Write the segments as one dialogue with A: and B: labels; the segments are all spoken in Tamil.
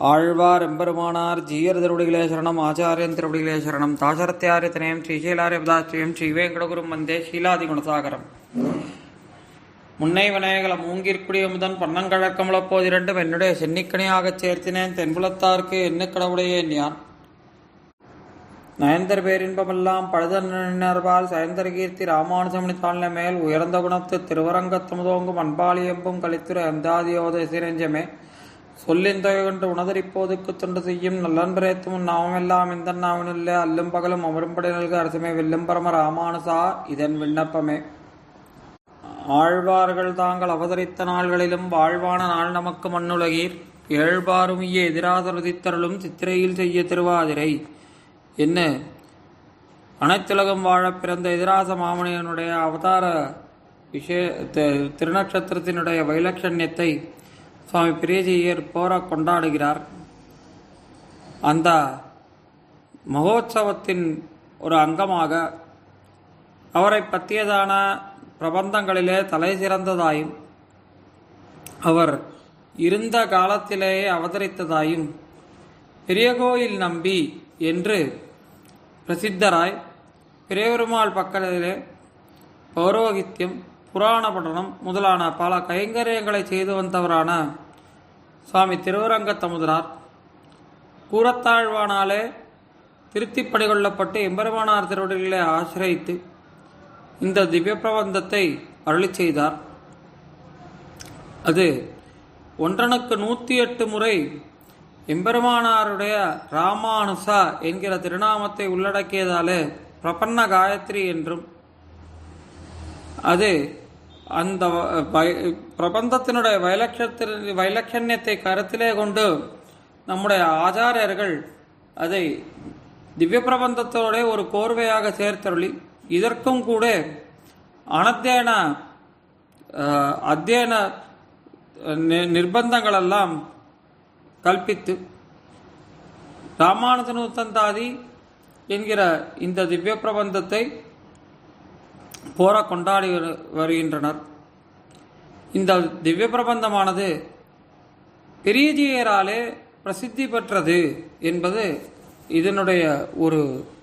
A: ஆழ்வார் எம்பெருமானார் ஜீயர் திருவடிகளே சரணம் ஆச்சாரியன் திருவடிகளே சரணம் தாசரத்தியாரியத்தனயம் ஸ்ரீசைலாரிய பதாச்சியம் ஸ்ரீ வேங்கடகுரும் வந்தே ஷீலாதி குணசாகரம். முன்னை விநாயகல மூங்கிற்குடிய முதன் பன்னங்கழக்கமுளப்போது இரண்டும் என்னுடைய சென்னிக்கணியாகச் சேர்த்தினேன் தென்புலத்தார்க்கு என்ன கடவுடையேன் யான் நயந்தர் பேரின்பமெல்லாம் பழுதன்பால் சயந்தர் கீர்த்தி ராமானுஜமணி தாழ்ந்த மேல் உயர்ந்த குணத்து திருவரங்கத்தமுதோங்கும் அன்பாளியம்பும் கலித்துறை அந்தாதியோத சொல்லின் தொகை கொண்டு உணதரிப்போதுக்கு தொண்டு செய்யும் நல்லன்பரேத்தும் நாமெல்லாம் இந்த நாவனில்லை அல்லும் பகலும் அமரும்படி நல்க அரசுமே வெல்லும் பரம ராமானுசா இதன் விண்ணப்பமே. ஆழ்வார்கள் தாங்கள் அவதரித்த நாள்களிலும் வாழ்வான நாள் நமக்கு மண்ணுலகீர். ஏழ்பாருமிய எதிராதருதித்தருளும் சித்திரையில் செய்ய திருவாதிரை. என்ன? அனைத்துலகம் வாழ பிறந்த எதிராச மாமனியனுடைய அவதார விஷய திருநட்சத்திரத்தினுடைய வைலட்சண்யத்தை சுவாமி பிரியஜியர் போர கொண்டாடுகிறார். அந்த மகோத்சவத்தின் ஒரு அங்கமாக அவரை பற்றியதான பிரபந்தங்களிலே தலை சிறந்ததாயும் அவர் இருந்த காலத்திலேயே அவதரித்ததாயும் பெரிய கோயில் நம்பி என்று பிரசித்தராய் பெரியபெருமாள் பக்கத்திலே பௌரோகித்யம் புராண பட்டணம் முதலான பல கைங்கரியங்களை செய்து வந்தவரான சுவாமி திருவரங்கத்தமுதனார். கூறத்தாழ்வானாலே திருத்திப்படி கொள்ளப்பட்டு எம்பெருமானார் திருவடிகளை ஆசிரியத்து இந்த திவ்ய பிரபந்தத்தை அருளி செய்தார். அது ஒன்றனுக்கு நூற்றி எட்டு முறை எம்பெருமானாருடைய ராமானுசா என்கிற திருநாமத்தை உள்ளடக்கியதாலே பிரபன்ன காயத்ரி என்றும் அது அந்த பிரபந்தத்தினுடைய வைலட்சத்தின் வைலட்சண்யத்தை கருத்திலே கொண்டு நம்முடைய ஆச்சாரியர்கள் அதை திவ்ய பிரபந்தத்தோட ஒரு கோர்வையாக சேர்த்தருளி இதற்கும் கூட அனத்தியன அத்தியன நி- நிர்பந்தங்களெல்லாம் கல்பித்து ராமானுஜனுத்தந்தாதி என்கிற இந்த திவ்ய பிரபந்தத்தை போர கொண்டாடி வருகின்றனர். இந்த திவ்ய பிரபந்தமானது பெரியஜியராலே பிரசித்தி பெற்றது என்பது இதனுடைய ஒரு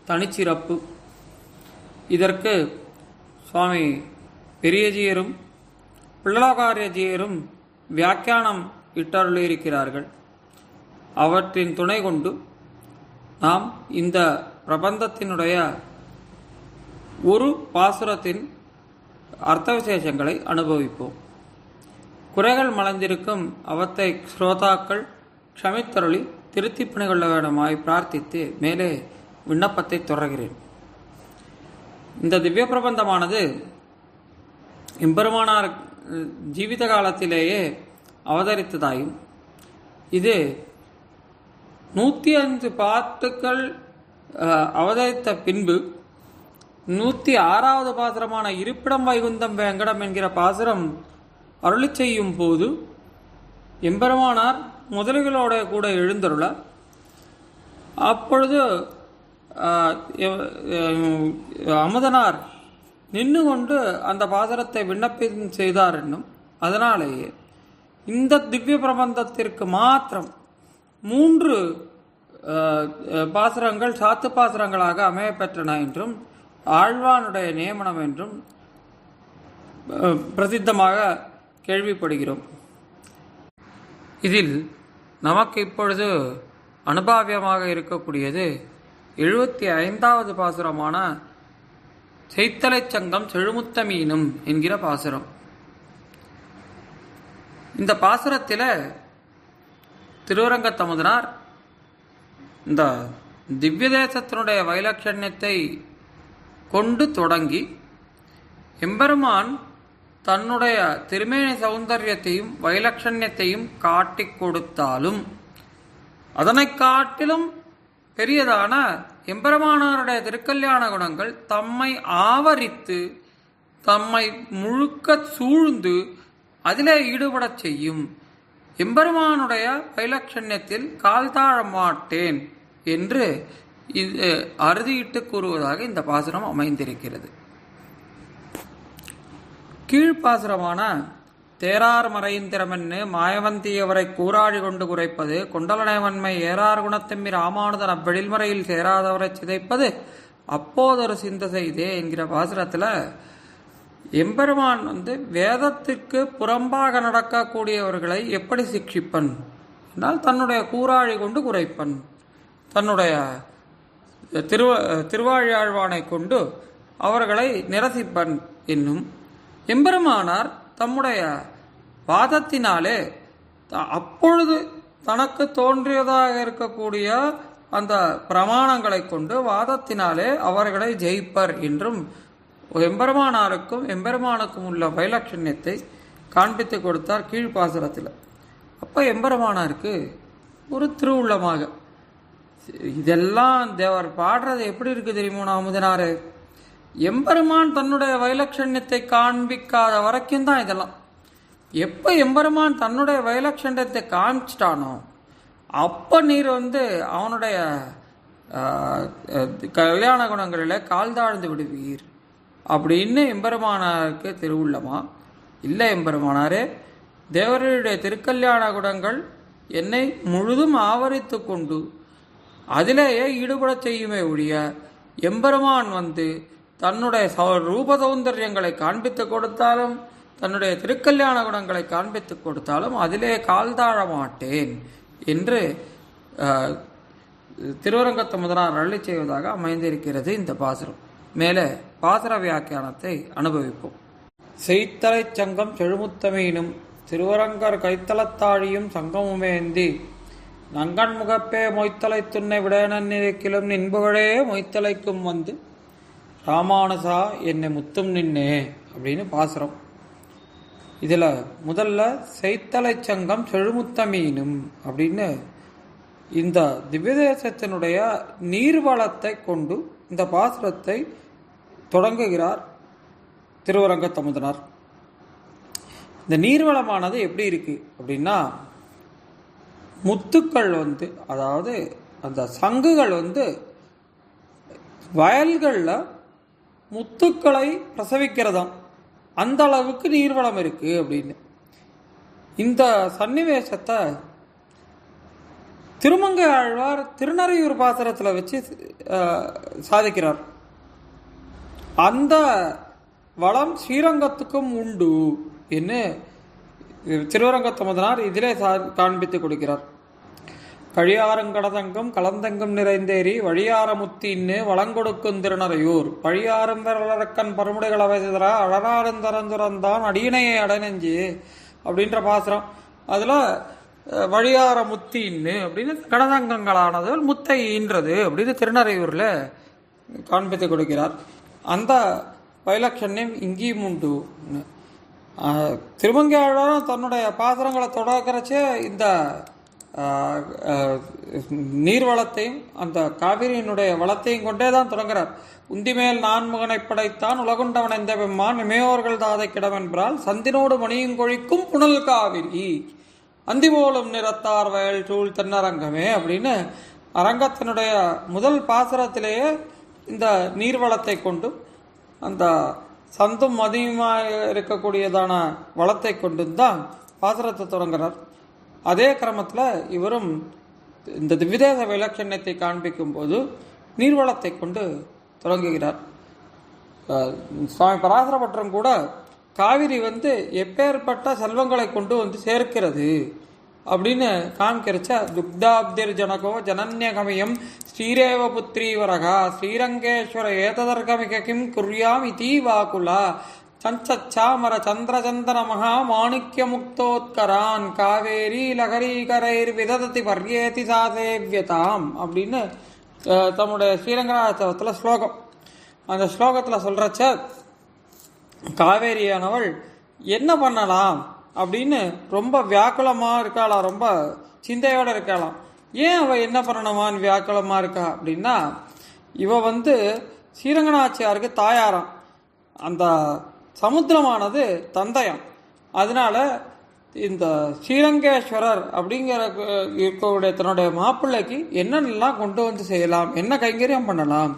A: தனிச்சிறப்பு. இதற்கு சுவாமி பெரியஜியரும் பிள்ளலோகாரியஜியரும் வியாக்கியானம் இட்டருளியிருக்கிறார்கள். அவற்றின் துணை கொண்டு நாம் இந்த பிரபந்தத்தினுடைய ஒரு பாசுரத்தின் அர்த்த விசேஷங்களை அனுபவிப்போம். குறைகள் மலர்ந்திருக்கும் அவத்தை ஸ்ரோதாக்கள் க்ஷமித்தருளி திருத்தி பணிகொள்ள வேண்டுமாய் பிரார்த்தித்து மேலே விண்ணப்பத்தை தொடர்கிறேன். இந்த திவ்ய பிரபந்தமானது எம்பெருமானார் ஜீவித காலத்திலேயே அவதரித்ததாயும் இது நூற்றி அஞ்சு பாட்டுக்கள் அவதரித்த பின்பு நூற்றி ஆறாவது பாசுரமான இருப்பிடம் வைகுந்தம் வேங்கடம் என்கிற பாசுரம் அருளி செய்யும் போது எம்பெருமானார் முதலிகளோட கூட எழுந்தருள அப்பொழுது அமுதனார் நின்று கொண்டு அந்த பாசுரத்தை விண்ணப்பம் செய்தார் என்னும். அதனாலேயே இந்த திவ்ய பிரபந்தத்திற்கு மாத்திரம் மூன்று பாசுரங்கள் சாத்து பாசுரங்களாக அமையப்பெற்றன என்றும் ஆழ்வானுடைய நியமனம் என்றும் பிரசித்தமாக கேள்விப்படுகிறோம். இதில் நமக்கு இப்பொழுது அனுபாவியமாக இருக்கக்கூடியது எழுபத்தி ஐந்தாவது பாசுரமான செய்த்தலைச் சங்கம் செழுமுத்தமீனும் என்கிற பாசுரம். இந்த பாசுரத்தில் திருவரங்க தமுதனார் இந்த திவ்ய தேசத்தினுடைய வைலட்சண்யத்தை கொண்டு தொடங்கி எம்பெருமான் தன்னுடைய திருமேனி சௌந்தரியத்தையும் வைலட்சண்யத்தையும் காட்டிக் கொடுத்தாலும் அதனைக் காட்டிலும் பெரியதான எம்பெருமானாருடைய திருக்கல்யாண குணங்கள் தம்மை ஆவரித்து தம்மை முழுக்க சூழ்ந்து அதிலே ஈடுபடச் செய்யும். எம்பெருமானுடைய வைலட்சண்யத்தில் கால் தாழ மாட்டேன் என்று இது அறுதியிட்டு கூறுவதாக இந்த பாசுரம் அமைந்திருக்கிறது. கீழ்ப்பாசுரமான தேரார் மறைந்திரமென்னு மாயவந்தியவரை கூறாடி கொண்டு குறைப்பது குண்டலனைவன்மை ஏறார் குணத்தம்பி ராமானுதன் அவ்வெழில்மறையில் சேராதவரை சிதைப்பது அப்போதொரு சிந்த செய்தே என்கிற பாசுரத்தில் எம்பெருமான் வந்து வேதத்திற்கு புறம்பாக நடக்கக்கூடியவர்களை எப்படி சிக்ஷிப்பன்? என்றால் தன்னுடைய கூறாழி கொண்டு குறைப்பன். தன்னுடைய திருவ திருவாழியாழ்வானை கொண்டு அவர்களை நிரசிப்பன் என்னும். எம்பெருமானார் தம்முடைய வாதத்தினாலே அப்பொழுது தனக்கு தோன்றியதாக இருக்கக்கூடிய அந்த பிரமாணங்களை கொண்டு வாதத்தினாலே அவர்களை ஜெயிப்பர் என்றும் எம்பெருமானாருக்கும் எம்பெருமானுக்கும் உள்ள வைலட்சண்யத்தை காண்பித்து கொடுத்தார் கீழ்ப்பாசுரத்தில். அப்போ எம்பெருமானாருக்கு ஒரு திருவுள்ளமாக இதெல்லாம் தேவர் பாடுறது எப்படி இருக்கு தெரியுமோ நாமுதனாரு? எம்பெருமான் தன்னுடைய வைலட்சண்யத்தை காண்பிக்காத வரைக்கும் தான் இதெல்லாம். எப்போ எம்பெருமான் தன்னுடைய வைலட்சண்யத்தை காமிச்சிட்டானோ அப்போ நீர் வந்து அவனுடைய கல்யாண குணங்களில் கால் தாழ்ந்து விடுவீர் அப்படின்னு எம்பெருமானாருக்கு திருவுள்ளமா? இல்லை எம்பெருமானாரே தேவருடைய திருக்கல்யாண குணங்கள் என்னை முழுதும் ஆவரித்து கொண்டு அதிலேயே ஈடுபடச் செய்யுமே ஒழிய எம்பெருமான் வந்து தன்னுடைய சௌ- ரூப சௌந்தரியங்களை காண்பித்து கொடுத்தாலும் தன்னுடைய திருக்கல்யாண குணங்களை காண்பித்து கொடுத்தாலும் அதிலே கால் தாழ மாட்டேன் என்று திருவரங்கத்து முதலார் அள்ளி செய்வதாக அமைந்திருக்கிறது இந்த பாசுரம். மேலே பாசுர வியாக்கியானத்தை அனுபவிப்போம். செய்த்தலைச் சங்கம் செழுமுத்தமையினும் திருவரங்கர் கைத்தளத்தாழியும் சங்கமுமேந்தி நங்கன் முகப்பே மொய்த்தலை துண்ணை விடனன் நின்புகளே நின்புகழே மொய்த்தலைக்கும் வந்து ராமானுசா என்னை முத்தும் நின்னே அப்படின்னு பாசுரம். இதில் முதல்ல செய்த்தலைச் சங்கம் செழுமுத்தமீனும் அப்படின்னு இந்த திவ்யதேசத்தினுடைய நீர்வளத்தை கொண்டு இந்த பாசுரத்தை தொடங்குகிறார் திருவரங்க தமுதனார் இந்த நீர்வளமானது எப்படி இருக்குது அப்படின்னா முத்துக்கள் வந்து அதாவது அந்த சங்குகள் வந்து வயல்களில் முத்துக்களை பிரசவிக்கிறதாம். அந்த அளவுக்கு நீர்வளம் இருக்குது அப்படின்னு. இந்த சன்னிவேசத்தை திருமங்கை ஆழ்வார் திருநறையூர் பாத்திரத்தில் வச்சு சாதிக்கிறார். அந்த வளம் ஸ்ரீரங்கத்துக்கும் உண்டு என்று திருவரங்கத்தமதனார் இதிலே சா- காண்பித்து கொடுக்கிறார். கழியாரங்கடதங்கம் கலந்தங்கும் நிறைந்தேறி வழியார முத்தின்னு வளங்கொடுக்கும் திருநறையூர். பழியாரும் விரலரக்கன் பருமுடைகள் அவைதரா அழகாரந்தரந்துரந்தான் அடியினையை அடநெஞ்சு அப்படின்ற பாசுரம். அதில் வழியார முத்தின்னு அப்படின்னு கடதங்கங்களானது முத்தை ஈன்றது அப்படின்னு திருநறையூரில் காண்பித்து கொடுக்கிறார். அந்த வைலட்சண்யம் இங்கேயும் உண்டு திருமங்கையாளரும் தன்னுடைய பாத்திரங்களை தொடக்கிறச்சே இந்த நீர்வளத்தையும் அந்த காவிரியினுடைய வளத்தையும் கொண்டே தான் தொடங்குகிறார் உந்திமேல் நான்முகனை படைத்தான் உலகுண்டவன் எந்த பெம்மான்? இமையோர்கள் தாதை என்றால் சந்தினோடு மணியும் கொழிக்கும் புனல் காவிரி. அந்திபோலும் நிறத்தார் வயல் சூழ் தென்னரங்கமே அப்படின்னு அரங்கத்தினுடைய முதல் பாசுரத்திலேயே இந்த நீர்வளத்தை கொண்டும் அந்த சந்தும் அதிகமாக இருக்கக்கூடியதான வளத்தை கொண்டும் தான் பாசுரத்தை தொடங்குறார். அதே கிரமத்தில் இவரும் இந்த விதேச விலட்சணத்தை காண்பிக்கும் போது நீர்வளத்தை கொண்டு தொடங்குகிறார். சுவாமி பராசரப்பட்டம் கூட காவிரி வந்து எப்பேற்பட்ட செல்வங்களை கொண்டு வந்து சேர்க்கிறது அப்படின்னு காமிக்கிறச்ச துக்தாப்திர் ஜனகோ ஜனன்யகமயம் ஸ்ரீரேவ புத்திரீவரகா ஸ்ரீரங்கேஸ்வர ஏததர்கமிக கிம் குர்யாம் இதி வாக்குலா சஞ்சச்சாமர சந்திரச்சந்தன மகா மாணிக்ய முக்தோத்கரான் காவேரி லகரீகரைர் விதததி பர்யேதி சாதேவியதாம் அப்படின்னு தம்முடைய ஸ்ரீரங்கநாதத்தில் ஸ்லோகம். அந்த ஸ்லோகத்தில் சொல்கிறச்ச காவேரியானவள் என்ன பண்ணலாம் அப்படின்னு ரொம்ப வியாக்குலமாக இருக்காளாம் ரொம்ப சிந்தையோடு இருக்காளாம். ஏன் அவள் என்ன பண்ணணுமான்னு வியாக்குலமாக இருக்கா அப்படின்னா இவ வந்து ஸ்ரீரங்கநாச்சியாருக்கு தாயாராம். அந்த சமுத்திரமானது தந்தயம். அதனால இந்த ஸ்ரீரங்கேஸ்வரர் அப்படிங்கிற இருக்கக்கூடிய தன்னுடைய மாப்பிள்ளைக்கு என்னென்னலாம் கொண்டு வந்து செய்யலாம் என்ன கைங்கரியம் பண்ணலாம்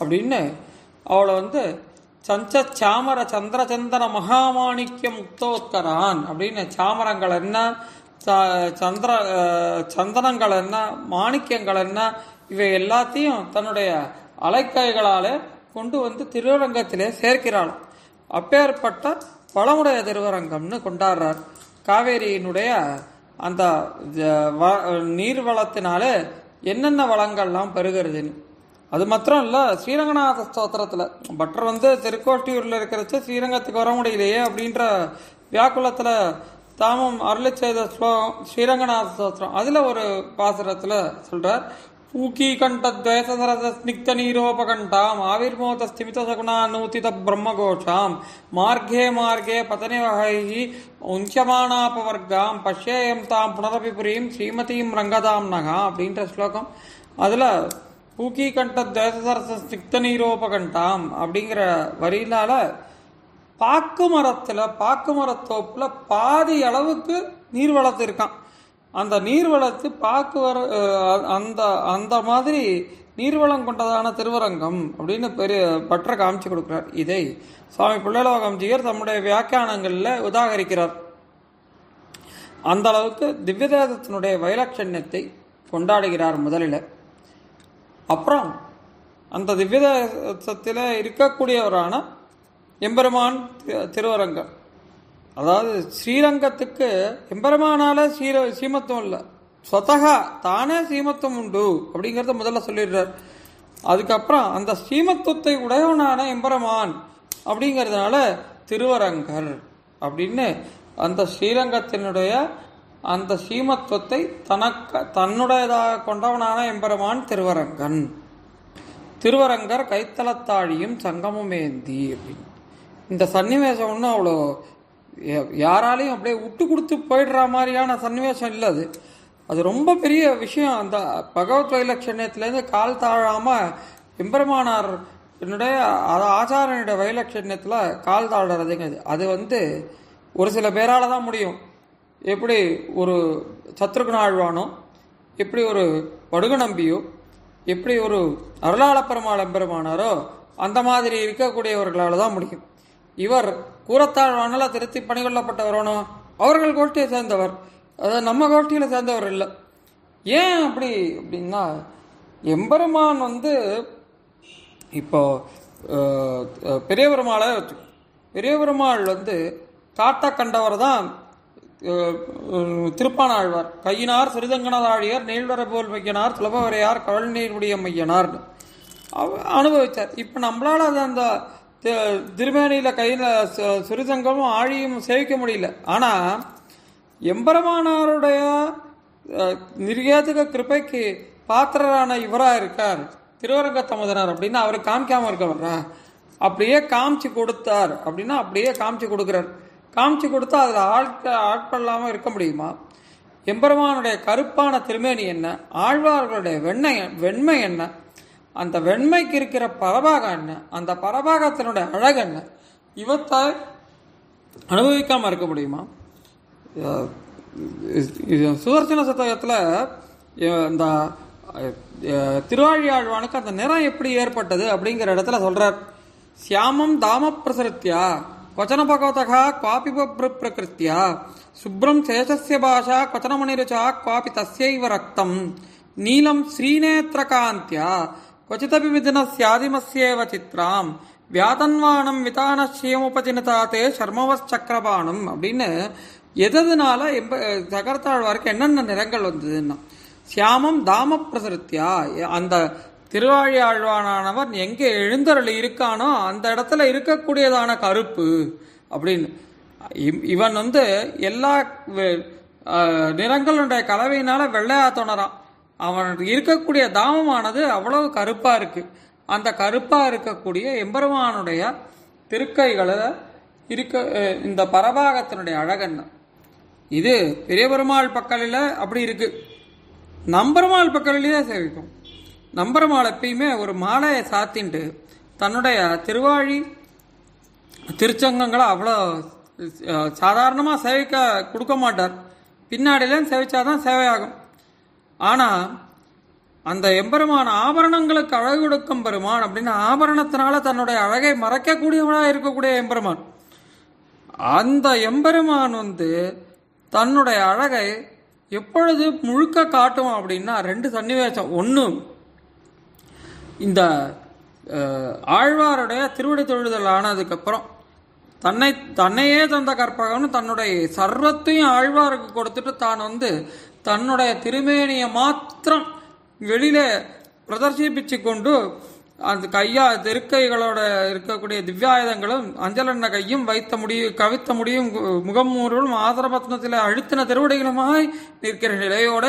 A: அப்படின்னு அவளை வந்து சஞ்ச சாமர சந்திரச்சந்தன மகாமாணிக்க முக்தோத்கரான் அப்படின்னு சாமரங்கள் என்ன ச- சந்திர சந்தனங்கள் என்ன மாணிக்கங்கள் என்ன இவை எல்லாத்தையும் தன்னுடைய அலைக்கைகளாலே கொண்டு வந்து திருவரங்கத்திலே சேர்க்கிறாள் அப்பேற்பட்ட பழமுடைய திருவரங்கம்னு கொண்டாடுறார். காவேரியினுடைய அந்த ஜ- வ- நீர் வளத்தினாலே என்னென்ன வளங்கள்லாம் பெறுகிறதுன்னு அது மாத்திரம் இல்லை ஸ்ரீரங்கநாத ஸ்தோத்திரத்தில். பட்டர் வந்து திருக்கோஷ்டியூரில் இருக்கிறச்ச ஸ்ரீரங்கத்துக்கு வர முடியலையே அப்படின்ற வியாக்குலத்தில் தாமும் அருளி செய்த ஸ்லோகம் ஸ்ரீரங்கநாத ஸ்தோத்திரம். அதில் ஒரு பாசுரத்தில் சொல்கிறார் பூக்கி கண்டத்வேசரத ஸ்னிக்த நீரோபகண்டாம் ஆவிர்மோத ஸ்திமித சகுணா நூத்தித பிரம்மகோஷாம் மார்கே மார்கே பதனி வகைஹி உஞ்சமானாபவர்காம் பஷ்யேயம் தாம் புனரபி ஸ்ரீமதியும் ரங்கதாம் நகா அப்படின்ற ஸ்லோகம். அதில் பூக்கி கண்ட ஸ்னிக்த நீரோபகண்டாம் அப்படிங்கிற வரியிலால் பாக்கு மரத்தில் பாக்கு மரத்தோப்பில் பாதி அளவுக்கு நீர் வளர்த்து இருக்கான் அந்த நீர்வளத்து பார்க்க வர அந்த அந்த மாதிரி நீர்வளம் கொண்டதான திருவரங்கம் அப்படின்னு பெரிய பற்ற காமிச்சு கொடுக்குறார். இதை சுவாமி பிள்ளைலோகம்ஜியர் தம்முடைய வியாக்கியானங்களில் உதாகரிக்கிறார். அந்த அளவுக்கு திவ்யதேதத்தினுடைய வைலட்சண்யத்தை கொண்டாடுகிறார் முதலில். அப்புறம் அந்த திவ்யதேசத்தில் இருக்கக்கூடியவரான எம்பெருமான் திருவரங்கம். அதாவது ஸ்ரீரங்கத்துக்கு எம்பெருமானால ஸ்ரீர சீமத்துவம் இல்லை. சொத்தகா தானே சீமத்துவம் உண்டு அப்படிங்கிறத முதல்ல சொல்லிடுறார். அதுக்கப்புறம் அந்த ஸ்ரீமத்துவத்தை உடையவனான எம்பெருமான் அப்படிங்கிறதுனால திருவரங்கர் அப்படின்னு அந்த ஸ்ரீரங்கத்தினுடைய அந்த ஸ்ரீமத்துவத்தை தனக்க தன்னுடையதாக கொண்டவனான எம்பெருமான் திருவரங்கன். திருவரங்கர் கைத்தளத்தாழியும் சங்கமுமேந்தி அப்படின்னு. இந்த சன்னிவேசம் ஒன்றும் அவ்வளோ யாராலையும் அப்படியே விட்டு கொடுத்து போயிடுற மாதிரியான சன்னிவேசம் இல்லை அது. அது ரொம்ப பெரிய விஷயம். அந்த பகவத் வைலட்சண்யத்துலேருந்து கால் தாழாமல் எம்பெருமானார் என்னுடைய அது ஆச்சாரனுடைய வைலட்சண்யத்தில் கால் தாழறதுங்கிறது அது. வந்து ஒரு சில பேரால் தான் முடியும். எப்படி ஒரு சத்ருகுண ஆழ்வானோ எப்படி ஒரு படுகு நம்பியோ எப்படி ஒரு அருளாள பெருமாள் எம்பெருமானாரோ அந்த மாதிரி இருக்கக்கூடியவர்களால் தான் முடியும். இவர் கூரத்தாழ்வானால திருத்தி பணிகொள்ளப்பட்டவரானோ அவர்கள் கோஷ்டியை சேர்ந்தவர். அதாவது நம்ம கோஷ்டியில் சேர்ந்தவர் இல்லை. ஏன் அப்படி அப்படின்னா எம்பெருமான் வந்து இப்போ பெரிய பெருமாளை பெரிய பெருமாள் வந்து காட்ட கண்டவர் தான் திருப்பானாழ்வார். கையினார் சிறிதங்கனதாழியர் நீள்வர போல் மையனார் சுலபவரையார் கடல் நீர்முடிய மையனார்னு அவ- அனுபவிச்சார். இப்போ நம்மளால் அது அந்த திருமேனியில் கையில் சிறுசங்கமும் ஆழியும் சேவிக்க முடியல. ஆனால் எம்பெருமானாருடைய நிர்யாதக கிருப்பைக்கு கிருபைக்கு பாத்திரரான இவராக இருக்கார். திருவரங்க தமுதனார் அப்படின்னு அவர் காமிக்காம வர்றார் அப்படியே காமிச்சு கொடுத்தார். அப்படின்னா அப்படியே காமிச்சு கொடுக்குறார். காமிச்சு கொடுத்தா அதில் ஆட்க ஆட்கொள்ளாமல் இருக்க முடியுமா? எம்பெருமானுடைய கருப்பான திருமேனி என்ன? ஆழ்வார்களுடைய வெண்ணெய் வெண்மை என்ன? அந்த வெண்மைக்கு இருக்கிற பரபாகம் என்ன? அந்த பரபாகத்தினுடைய அழகு என்ன? இவத்தை அனுபவிக்காமல் இருக்க முடியுமா? சுதர்சன சதகத்தில் இந்த திருவாழியாழ்வானுக்கு அந்த நிறம் எப்படி ஏற்பட்டது அப்படிங்கிற இடத்துல சொல்கிறார் சியாமம் தாம பிரசருத்தியா கொச்சன பகவதா குவாபி பிரகிருத்தியா சுப்ரம் சேஷஸ்ய பாஷா கொச்சனமணிருச்சா குவாபி தஸ்யைவ ரக்தம் நீலம் ஸ்ரீநேத்திரகாந்தியா వచితపి విధిన స్యాదిమస్యేవ చిత్రాం வியாதன்வானம் விதான ஸ்ரீமுபதினதாத்தே சர்மவச்சக்கரபானம் அப்படின்னு எதனால எம்ப சகரத்தாழ்வாருக்கு என்னென்ன நிறங்கள் வந்ததுன்னா சியாமம் தாம பிரசருத்தியா அந்த திருவாழி திருவாழியாழ்வானவர் எங்கே எழுந்தருள் இருக்கானோ அந்த இடத்துல இருக்கக்கூடியதான கருப்பு அப்படின்னு. இவன் வந்து எல்லா நிறங்களுடைய கலவையினால வெள்ளையா தோணறான். அவன் இருக்கக்கூடிய தாமமானது அவ்வளவு கருப்பாக இருக்கு. அந்த கருப்பாக இருக்கக்கூடிய எம்பெருமானுடைய திருக்கைகளை இருக்க இந்த பரபாகத்தினுடைய அழகென்ன இது பெரிய பெருமாள் பக்கலில் அப்படி இருக்கு. நம்பெருமாள் பக்கலிலேயே சேவிக்கும். நம்பெருமாள் எப்பயுமே ஒரு மாலையை சாத்தின்ட்டு தன்னுடைய திருவாழி திருச்சங்கங்களை அவ்வளோ சாதாரணமாக சேவிக்க கொடுக்க மாட்டார். பின்னாடியிலேயும் சேவிச்சாதான் சேவையாகும். ஆனால் அந்த எம்பெருமான் ஆபரணங்களுக்கு அழகு கொடுக்கும் பெருமான் அப்படின்னு ஆபரணத்தினால தன்னுடைய அழகை மறைக்கக்கூடியவனாக இருக்கக்கூடிய எம்பெருமான். அந்த எம்பெருமான் வந்து தன்னுடைய அழகை எப்பொழுது முழுக்க காட்டும் அப்படின்னா ரெண்டு சன்னிவேசம். ஒன்று இந்த ஆழ்வாருடைய திருவிடை தொழுதல் ஆனதுக்கப்புறம் தன்னை தன்னையே தந்த கற்பகம்னு தன்னுடைய சர்வத்தையும் ஆழ்வாருக்கு கொடுத்துட்டு தான் வந்து தன்னுடைய திருமேனியை மாத்திரம் வெளியில பிரதர்சிப்பிச்சு கொண்டு அந்த கையா திருக்கைகளோட இருக்கக்கூடிய திவ்யாயுதங்களும் அஞ்சலண்ண கையும் வைத்த முடியும் கவித்த முடியும் முகம் ஆதரபத்னத்தில் அழுத்தின திருவடிகளுமாய் நிற்கிற நிலையோட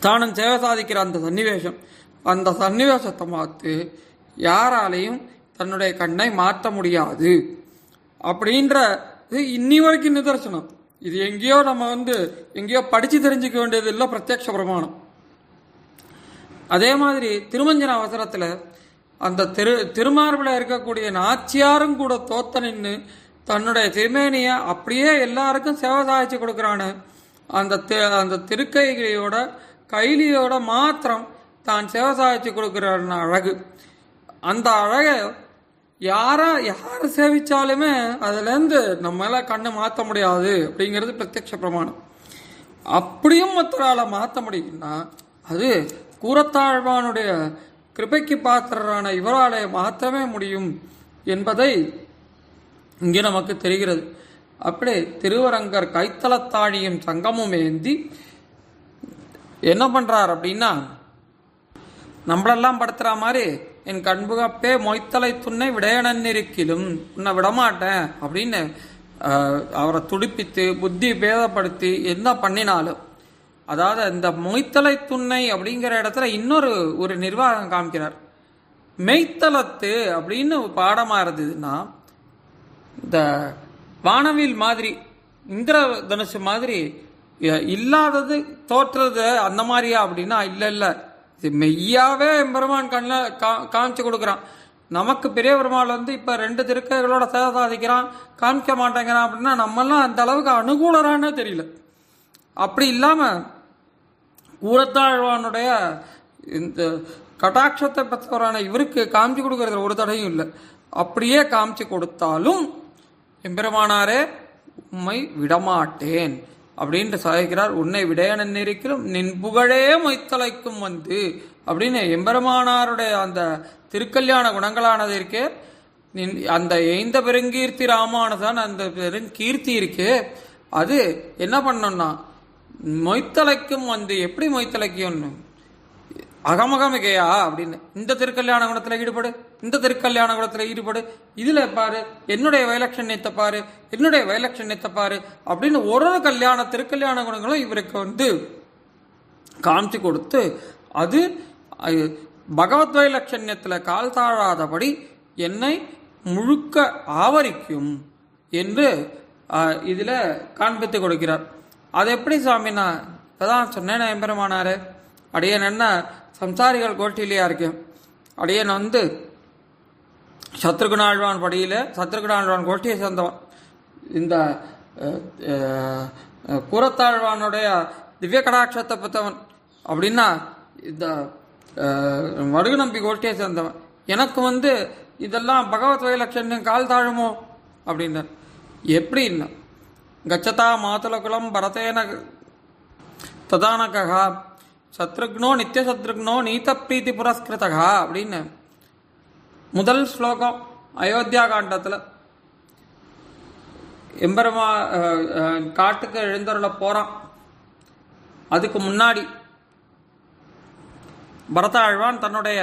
A: தானும் சேவை சாதிக்கிற அந்த சன்னிவேஷம் அந்த சன்னிவேசத்தை பார்த்து யாராலையும் தன்னுடைய கண்ணை மாற்ற முடியாது. அப்படின்ற இது இன்னி வரைக்கும் நிதர்சனம். இது எங்கேயோ நம்ம வந்து எங்கேயோ படித்து தெரிஞ்சுக்க வேண்டியது இல்லை பிரத்யக்ஷ பிரமாணம். அதே மாதிரி திருமஞ்சன அவசரத்தில் அந்த திரு திருமார்பில் இருக்கக்கூடிய நாச்சியாரும் கூட தோத்த நின்று தன்னுடைய திருமேனியை அப்படியே எல்லாருக்கும் சேவை சாதிச்சு கொடுக்குறானு அந்த அந்த திருக்கைகளோட கைலியோட மாத்திரம் தான் சேவை சாதிச்சு கொடுக்குற அழகு. அந்த அழகை யாரா யார் சேவிச்சாலுமே அதுலேருந்து நம்மளால கண்ணை மாற்ற முடியாது அப்படிங்கிறது பிரத்யக்ஷ பிரமாணம். அப்படியும் மற்றவரால மாற்ற முடியும்னா அது கூரத்தாழ்வானுடைய கிருபைக்கு பாத்திரரான இவராலே மாற்றவே முடியும் என்பதை இங்கே நமக்கு தெரிகிறது. அப்படி திருவரங்கர் கைத்தளத்தாழியும் சங்கமும் ஏந்தி என்ன பண்ணுறார் அப்படின்னா நம்மளெல்லாம் படுத்துகிற மாதிரி என் கண்புகப்பே மொய்த்தலை துண்ணை விடையணன் இருக்கிலும் உன்னை விடமாட்டேன் அப்படின்னு அவரை துடிப்பித்து புத்தி பேதப்படுத்தி என்ன பண்ணினாலும் அதாவது இந்த மொய்த்தலை துண்ணை அப்படிங்கிற இடத்துல இன்னொரு ஒரு நிர்வாகம் காமிக்கிறார். மெய்த்தலத்து அப்படின்னு பாடமாக இருந்ததுன்னா இந்த வானவில் மாதிரி இந்திர தனுஷ் மாதிரி இல்லாதது தோற்றுறது அந்த மாதிரியா அப்படின்னா இல்லை இல்லை. இது மெய்யாவே பெருமான் கண்ணில் கா காமிச்சு கொடுக்குறான். நமக்கு பெரிய பெருமாள் வந்து இப்போ ரெண்டு திருக்கைகளோட சேவை சாதிக்கிறான் காமிக்க மாட்டேங்கிறான் அப்படின்னா நம்மெல்லாம் அந்த அளவுக்கு அனுகூலரானே தெரியல. அப்படி இல்லாமல் கூரத்தாழ்வானுடைய இந்த கட்டாட்சத்தை பெற்றவரான இவருக்கு காமிச்சு கொடுக்கறதுல ஒரு தடையும் இல்லை. அப்படியே காமிச்சு கொடுத்தாலும் எம்பெருமானாரே உம்மை விடமாட்டேன். அப்படின்ட்டு சாதிக்கிறார். உன்னை விடையனன் இருக்கிறோம் நின் புகழே மொய்த்தலைக்கும் வந்து. அப்படின்னு எம்பெருமானாருடைய அந்த திருக்கல்யாண குணங்களானது இருக்கே. நின் அந்த எய்ந்த பெருங்கீர்த்தி ராமானுதான் அந்த பெருங்கீர்த்தி இருக்கே. அது என்ன பண்ணோம்னா மொய்த்தலைக்கும் வந்து எப்படி மொய்த்தலைக்கும் அகமகமிகையா? அப்படின்னு. இந்த திருக்கல்யாண குணத்தில் ஈடுபடு. இந்த திருக்கல்யாண குணத்துல ஈடுபடு. இதில் பாரு என்னுடைய வைலட்சண்யத்தை பாரு என்னுடைய வயலக்ஷன் பாரு அப்படின்னு ஒரு ஒரு கல்யாண திருக்கல்யாண குணங்களும் இவருக்கு வந்து காமிச்சு கொடுத்து அது பகவத் வைலட்சண்யத்தில் கால் தாழாதபடி என்னை முழுக்க ஆவரிக்கும் என்று இதில் காண்பித்து கொடுக்கிறார். அது எப்படி சாமி நான் இப்பதான் சொன்னேன் எம்பெருமானாரு அடியன் என்ன சம்சாரிகள் கோஷ்டிலேயா இருக்கேன் அடியன் வந்து சத்ருகுணாழ்வான் படியில் சத்ருகுணாழ்வான் கோஷ்டியை சேர்ந்தவன். இந்த கூரத்தாழ்வானுடைய திவ்ய கடாட்சத்தை பெற்றவன். அப்படின்னா இந்த மருகு நம்பி கோஷ்டியை சேர்ந்தவன். எனக்கு வந்து இதெல்லாம் பகவத் வைலட்சண்யம் கால் தாழுமோ? அப்படின்னு எப்படின்னா கச்சதா மாதுலகுலம் பரதேன ததானகா சத்ருக்னோ நித்திய சத்ருக்னோ நீத பிரீத்தி புரஸ்கிருதகா அப்படின்னு முதல் ஸ்லோகம் அயோத்தியா காண்டத்தில். எம்பெருமா காட்டுக்கு எழுந்தருள போகிறான் அதுக்கு முன்னாடி பரதாழ்வான் தன்னுடைய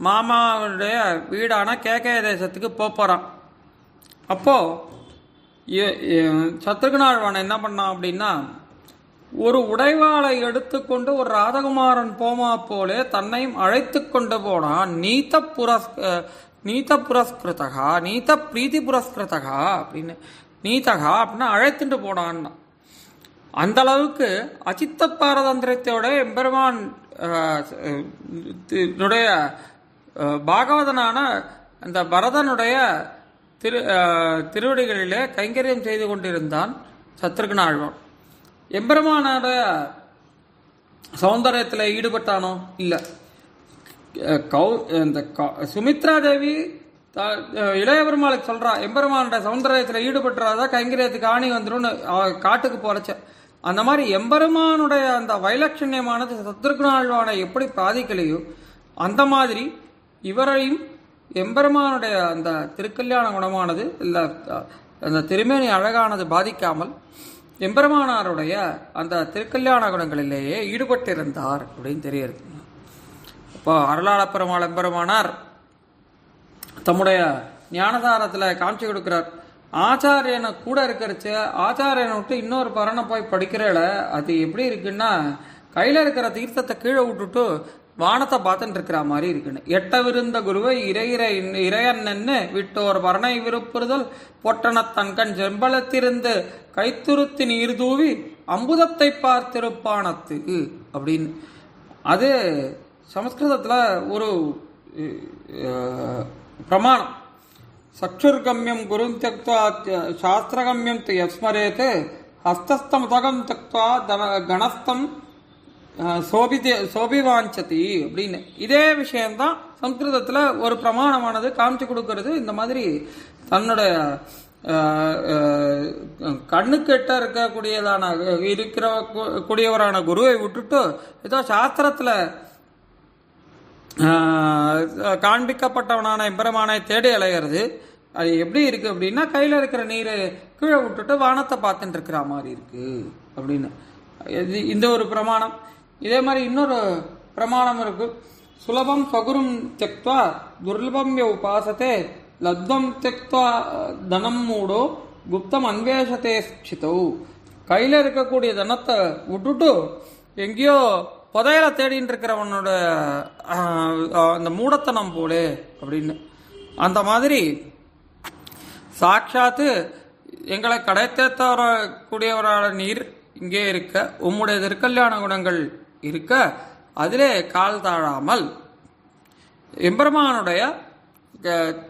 A: மாமாவுடைய வீடான கேகய தேசத்துக்கு போக போகிறான் அப்போது இ- சத்ருகனாழ்வான் என்ன பண்ணான் அப்படின்னா ஒரு உடைவாளை எடுத்துக்கொண்டு ஒரு ராதகுமாரன் போமா போலே தன்னையும் அழைத்து கொண்டு போனான் நீத்த புரஸ் நீத்த புரஸ்கிருதகா நீத்த பிரீத்தி புரஸ்கிருதகா அப்படின்னு நீதகா அப்படின்னு அழைத்துட்டு போனான்னா அந்த அளவுக்கு அஜித்த பாரதந்திரத்தோட எம்பெருமான் பாகவதனான அந்த பரதனுடைய திரு திருவடிகளிலே கைங்கரியம் செய்து கொண்டிருந்தான் சத்ருகனாழ்வான். எம்பெருமானோட சௌந்தரியத்தில் ஈடுபட்டானோ? இல்லை. கௌ இந்த சுமித்ரா தேவி த- இளைய பெருமாளுக்கு சொல்றா எம்பெருமானோட சௌந்தரியத்தில் ஈடுபட்டுறாதா? கைங்கரியத்துக்கு ஆணி வந்துடும் காட்டுக்கு போறச்ச. அந்த மாதிரி எம்பெருமானுடைய அந்த வைலட்சண்யமானது சத்ருகுணாழ்வானை எப்படி பாதிக்கலையோ அந்த மாதிரி இவரையும் எம்பெருமானுடைய அந்த திருக்கல்யாண குணமானது இல்லை அந்த திருமேனி அழகானது பாதிக்காமல் எம்பெருமானாருடைய அந்த திருக்கல்யாண குணங்களிலேயே ஈடுபட்டிருந்தார் அப்படின்னு தெரியுது இப்போ அருளாள பெருமாள் எம்பெருமானார் தம்முடைய ஞானதாரத்தில் காமிச்சு கொடுக்குறார். ஆச்சாரியனை கூட இருக்கிறச்சு ஆச்சாரியனை விட்டு இன்னொரு பரனை போய் படிக்கிறேல அது எப்படி இருக்குன்னா கையில் இருக்கிற தீர்த்தத்தை கீழே விட்டுட்டு வானத்தை பார்த்துட்டு இருக்கிற மாதிரி இருக்குன்னு எட்டவிருந்த குருவை இறையிற இறையண்ணன்னு விட்டோர் வரணை விருப்புறுதல் பொட்டன தங்கன் செம்பலத்திருந்து கைத்துருத்தி நீர் தூவி அம்புதத்தை பார்த்திருப்பானத்து. அப்படின்னு. அது சமஸ்கிருதத்தில் ஒரு பிரமாணம். சக்ஷுர்கம்யம் குரும் தக்துவா சாஸ்திரகம்யம் எஸ்மரேத்து ஹஸ்தஸ்தம் தகம் தன கணஸ்தம் சோபிதே சோபிவாஞ்சதி அப்படின்னு. இதே விஷயம்தான் சம்ஸ்கிருதத்தில் ஒரு பிரமாணமானது காமிச்சு கொடுக்கறது இந்த மாதிரி தன்னுடைய கண்ணுக்கெட்ட இருக்கக்கூடியதான இருக்கிற கூடியவரான குருவை விட்டுட்டு ஏதோ சாஸ்திரத்தில் காண்பிக்கப்பட்டவனான எம்பெருமானை தேடி அலைகிறது அது எப்படி இருக்கு அப்படின்னா கையில் இருக்கிற நீரை கீழே விட்டுட்டு வானத்தை பார்த்துட்டு இருக்கிற மாதிரி இருக்கு அப்படின்னு. இது இந்த ஒரு பிரமாணம். இதே மாதிரி இன்னொரு பிரமாணம் இருக்கு. சுலபம் சகுரும் தெக்வா துர்லபம் உபாசத்தே லத்வம் தெக்வா தனம் மூடோ குப்தம் அன்வேஷத்தே சித்தவு கையில் இருக்கக்கூடிய தனத்தை விட்டுட்டு எங்கேயோ புதையில தேடின்னு இருக்கிறவனோட அந்த மூடத்தனம் போலே அப்படின்னு. அந்த மாதிரி சாட்சாத்து எங்களை கடைத்தேத்த கூடியவரான நீர் இங்கே இருக்க. உம்முடைய திருக்கல்யாண குணங்கள் இருக்க அதிலே கால் தாழாமல். எம்பெருமானுடைய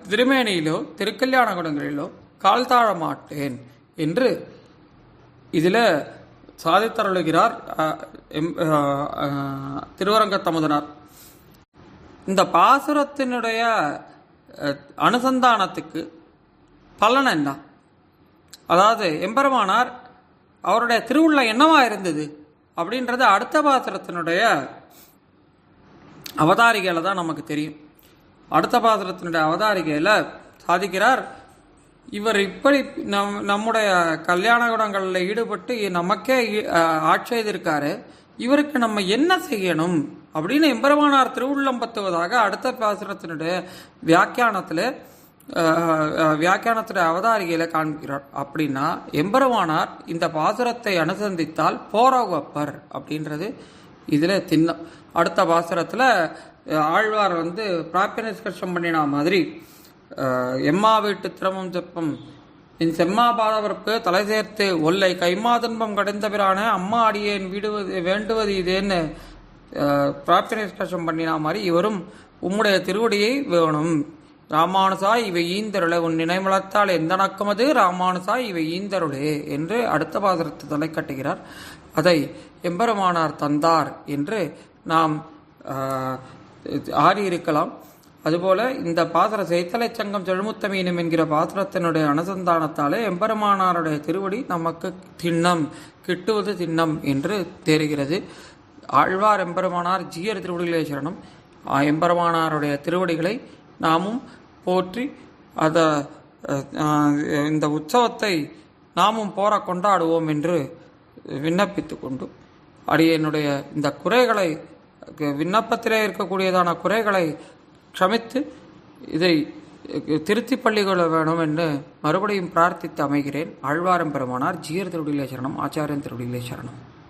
A: திருமேனியிலோ திருக்கல்யாண குணங்களிலோ கால் தாழ மாட்டேன் என்று இதில் சாதித்தருளுகிறார் திருவரங்கத்தமுதனார் எம்- திருவரங்க இந்த பாசுரத்தினுடைய அனுசந்தானத்துக்கு பலன் என்ன? அதாவது எம்பெருமானார் அவருடைய திருவுள்ள என்னவா இருந்தது? அப்படின்றது அடுத்த பாத்திரத்தினுடைய அவதாரிகையில் தான் நமக்கு தெரியும். அடுத்த பாத்திரத்தினுடைய அவதாரிகையில் சாதிக்கிறார் இவர் இப்படி நம் நம்முடைய கல்யாண குணங்களில் ஈடுபட்டு நமக்கே ஆட்சி செய்திருக்காரு. இவருக்கு நம்ம என்ன செய்யணும்? அப்படின்னு எம்பெருமானார் திருவுள்ளம் பத்துவதாக அடுத்த பாசனத்தினுடைய வியாக்கியானத்தில் வியாக்கியானத்துடைய அவதாரிகையில் காண்பிக்கிறார். அப்படின்னா எம்பெருமானார் இந்த பாசுரத்தை அனுசந்தித்தால் போராகுவப்பர் அப்படின்றது இதில் திண்ணம். அடுத்த பாசுரத்தில் ஆழ்வார் வந்து பிராப்பிய நிஷ்கர்ஷம் பண்ணினா மாதிரி எம்மா வீட்டு திரமம் செப்பம். என் செம்மா பாதவர்க்கு தலை சேர்த்து ஒல்லை. கைமா துன்பம் கடைந்த பிறான அம்மா அடியேன் விடுவது வேண்டுவது இதேன்னு பிரார்த்தனை நிஷ்கர்ஷம் பண்ணினா மாதிரி இவரும் உம்முடைய திருவடியை வேணும். ராமானுசாய் இவை ஈந்தருளே உன் நினைமலத்தால் எந்த நக்கமது ராமானுசாய் இவை ஈந்தருளே என்று அடுத்த பாசுரத்தை தலை கட்டுகிறார். அதை எம்பெருமானார் தந்தார் என்று நாம் ஆறியிருக்கலாம் அதுபோல இந்த பாத்திர செய்தலை சங்கம் செழுமுத்தமீனம் என்கிற பாத்திரத்தினுடைய அனுசந்தானத்தாலே எம்பெருமானாருடைய திருவடி நமக்கு திண்ணம் கிட்டுவது திண்ணம் என்று தெரிகிறது ஆழ்வார் எம்பெருமானார் ஜீயர் திருவடிகளே சரணம். எம்பெருமானாருடைய திருவடிகளை நாமும் போற்றி அதை இந்த உற்சவத்தை நாமும் போற கொண்டாடுவோம் என்று விண்ணப்பித்து கொண்டு அடியனுடைய இந்த குறைகளை விண்ணப்பத்திலே இருக்கக்கூடியதான குறைகளை க்ஷமித்து இதை திருத்தி பள்ளிகொள்ள வேணும் என்று மறுபடியும் பிரார்த்தித்து அமைகிறேன். ஆழ்வாரம் பெருமானார் ஜீயர் திருடிலே சரணம் ஆச்சாரியன் திருடிலே சரணம்.